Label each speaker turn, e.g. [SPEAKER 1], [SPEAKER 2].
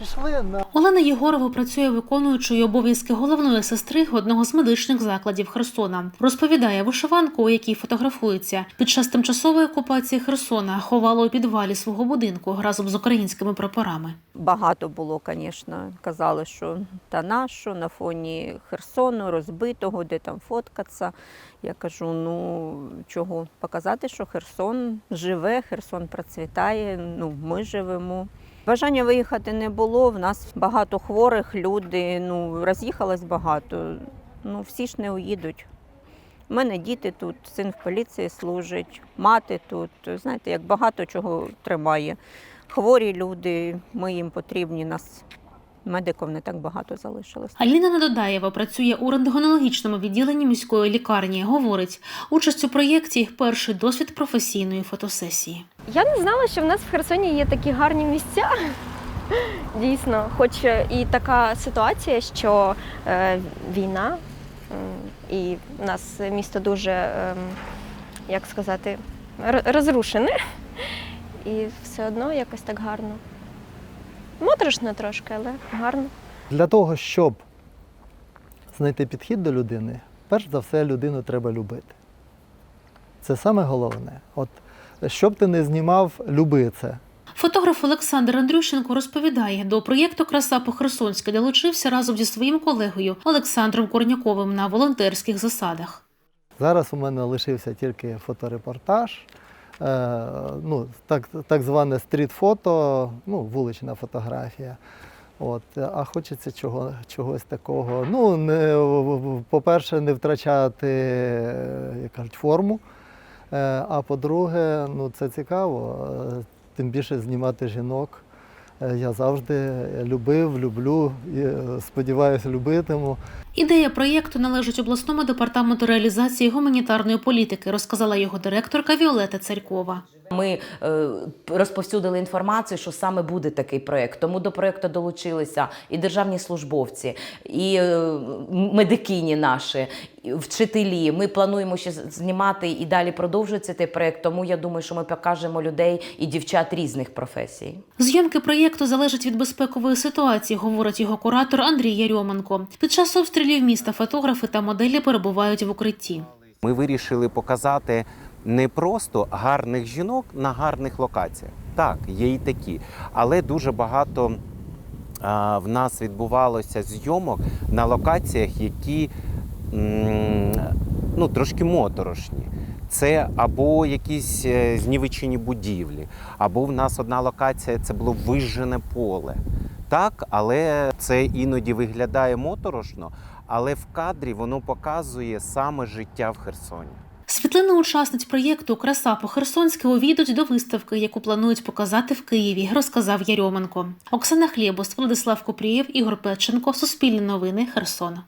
[SPEAKER 1] пішли на
[SPEAKER 2] Олена Єгорова працює виконуючою обов'язки головної сестри одного з медичних закладів Херсона. Розповідає вишиванку, у якій фотографується. Під час тимчасової окупації Херсона ховала у підвалі свого будинку разом з українськими прапорами.
[SPEAKER 3] Багато було, звісно. Казали, що та нащо на фоні Херсону, розбитого, де там фоткатися. Я кажу: ну чого? Показати, що Херсон живе, Херсон процвітає, ну ми живемо. Бажання виїхати не було. В нас багато хворих, люди, ну роз'їхалось багато. Ну всі ж не уїдуть. У мене діти тут, син в поліції служить, мати тут. Знаєте, як багато чого тримає. Хворі люди, ми їм потрібні, нас медиків не так багато залишилось.
[SPEAKER 2] Аліна Недодаєва працює у рентгенологічному відділенні міської лікарні. Говорить, участь у проєкті перший досвід професійної фотосесії.
[SPEAKER 4] Я не знала, що в нас в Херсоні є такі гарні місця. Дійсно, хоч і така ситуація, що е, війна, м, і в нас місто дуже, ем, як сказати, розрушене. І все одно якось так гарно. Моторошно трошки, але гарно.
[SPEAKER 1] для того, щоб знайти підхід до людини, перш за все людину треба любити. Це саме головне. От що б ти не знімав, люби це.
[SPEAKER 2] Фотограф Олександр Андрющенко розповідає, до проєкту Краса по-херсонськи долучився разом зі своїм колегою Олександром Корняковим на волонтерських засадах.
[SPEAKER 1] Зараз у мене лишився тільки фоторепортаж, ну, так, так зване стріт-фото, ну, вулична фотографія. От, а хочеться чого, чогось такого. Ну, не, по-перше, не втрачати, е, як кажуть, форму. Е, А по-друге, ну, це цікаво, е, тим більше знімати жінок. Е, Я завжди любив, люблю і е, сподіваюся, любитиму.
[SPEAKER 2] Ідея проєкту належить обласному департаменту реалізації гуманітарної політики, розказала його директорка Віолета Царькова.
[SPEAKER 5] Ми е, розповсюдили інформацію, що саме буде такий проєкт. Тому до проєкту долучилися і державні службовці, і медикині наші, вчителі. Ми плануємо ще знімати і далі продовжується цей проєкт. Тому я думаю, що ми покажемо людей і дівчат різних професій.
[SPEAKER 2] Зйомки проєкту залежать від безпекової ситуації, говорить його куратор Андрій Ярьоменко. Під час обстрілів міста фотографи та моделі перебувають в укритті.
[SPEAKER 6] Ми вирішили показати не просто гарних жінок на гарних локаціях. Так, є і такі, але дуже багато а, в нас відбувалося зйомок на локаціях, які ну, трошки моторошні. Це або якісь е, знівечені будівлі, або в нас одна локація це було вижжене поле. Так, але це іноді виглядає моторошно, але в кадрі воно показує саме життя в Херсоні.
[SPEAKER 2] Світлини учасниць проєкту Краса по-херсонськи увійдуть до виставки, яку планують показати в Києві, розказав Ярьоменко. Оксана Хлєбус, Владислав Купрієв, Ігор Печенко, Суспільне новини, Херсон.